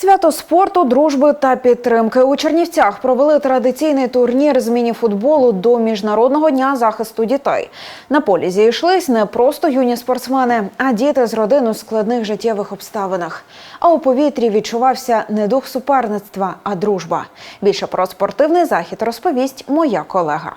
Свято спорту, дружби та підтримки у Чернівцях провели традиційний турнір з міні-футболу до міжнародного дня захисту дітей. На полі зійшлись не просто юні спортсмени, а діти з родин у складних життєвих обставинах. А у повітрі відчувався не дух суперництва, а дружба. Більше про спортивний захід розповість моя колега.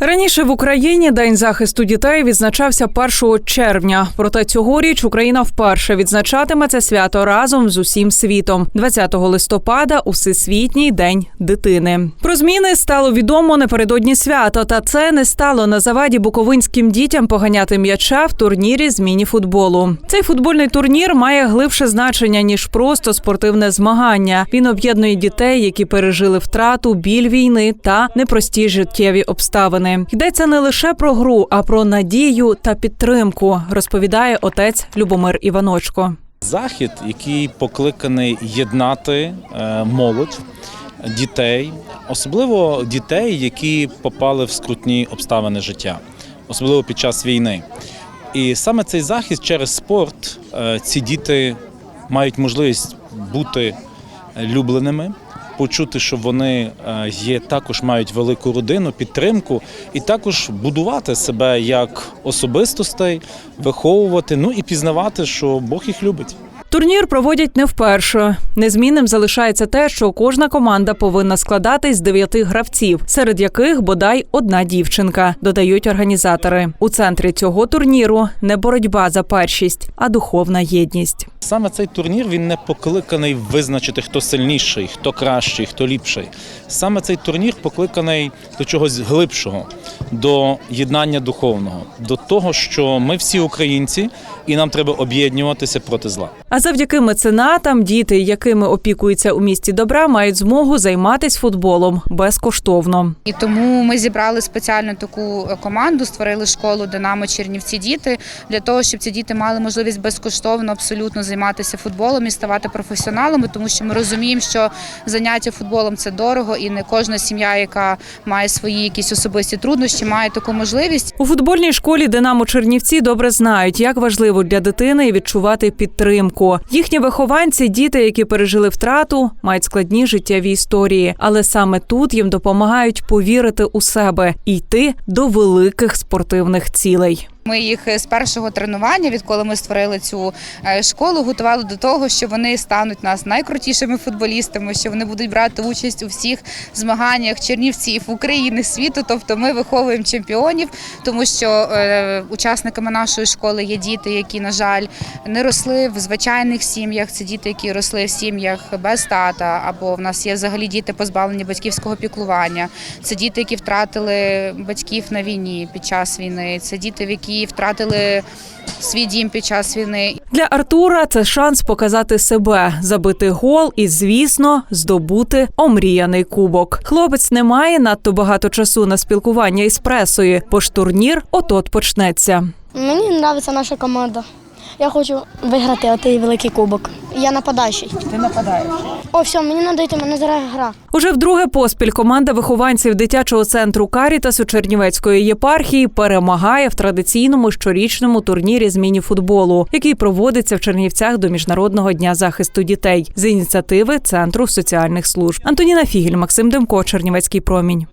Раніше в Україні День захисту дітей відзначався 1 червня. Проте цьогоріч Україна вперше відзначатиме це свято разом з усім світом. 20 листопада у Всесвітній день дитини. Про зміни стало відомо напередодні свята, та це не стало на заваді буковинським дітям поганяти м'яча в турнірі з міні-футболу. Цей футбольний турнір має глибше значення ніж просто спортивне змагання. Він об'єднує дітей, які пережили втрату, біль війни та непрості життєві обставини. Йдеться не лише про гру, а про надію та підтримку, розповідає отець Любомир Іваночко. Захід, який покликаний єднати е, молодь, дітей, особливо дітей, які попали в скрутні обставини життя, особливо під час війни. І саме цей захід через спорт е, ці діти мають можливість бути любленими. Почути, що вони е, є, також мають велику родину, підтримку, і також будувати себе як особистостей, виховувати, ну і пізнавати, що Бог їх любить. Турнір проводять не вперше. Незмінним залишається те, що кожна команда повинна складатись з дев'яти гравців, серед яких бодай одна дівчинка, додають організатори. У центрі цього турніру не боротьба за першість, а духовна єдність. Саме цей турнір він не покликаний визначити, хто сильніший, хто кращий, хто ліпший. Саме цей турнір покликаний до чогось глибшого, до єднання духовного, до того, що ми всі українці, і нам треба об'єднуватися проти зла. А завдяки меценатам діти, якими опікуються у місті добра, мають змогу займатися футболом безкоштовно. І тому ми зібрали спеціально таку е, команду, створили школу Динамо Чернівці діти для того, щоб ці діти мали можливість безкоштовно абсолютно займатися футболом і ставати професіоналами, тому що ми розуміємо, що заняття футболом це дорого, і не кожна сім'я, яка має свої якісь особисті труднощі, має таку можливість. У футбольній школі Динамо Чернівці добре знають, як важливо для дитини відчувати підтримку. Їхні вихованці, діти, які пережили втрату, мають складні життєві історії, але саме тут їм допомагають повірити у себе і йти до великих спортивних цілей. Ми їх з першого тренування, відколи ми створили цю е, школу, готували до того, що вони стануть нас найкрутішими футболістами, що вони будуть брати участь у всіх змаганнях чернівців України, світу. Тобто ми виховуємо чемпіонів, тому що е, учасниками нашої школи є діти, які, на жаль, не росли в звичайних сім'ях. Це діти, які росли в сім'ях без тата, або в нас є взагалі діти позбавлені батьківського піклування. Це діти, які втратили батьків на війні під час війни. Це діти, в які втратили свій дім під час війни. Для Артура це шанс показати себе, забити гол і, звісно, здобути омріяний кубок. Хлопець не має надто багато часу на спілкування із пресою, бо ж турнір от-от почнеться. Мені подобається наша команда. Я хочу виграти отий великий кубок. Я нападаючий. Ти нападаєш. О, все, мені треба йти, мене зараз гра. Уже вдруге поспіль команда вихованців дитячого центру Карітасу Чернівецької єпархії перемагає в традиційному щорічному турнірі з міні-футболу, який проводиться в Чернівцях до міжнародного дня захисту дітей з ініціативи Центру соціальних служб. Антоніна Фігель, Максим Демко, Чернівецький промінь.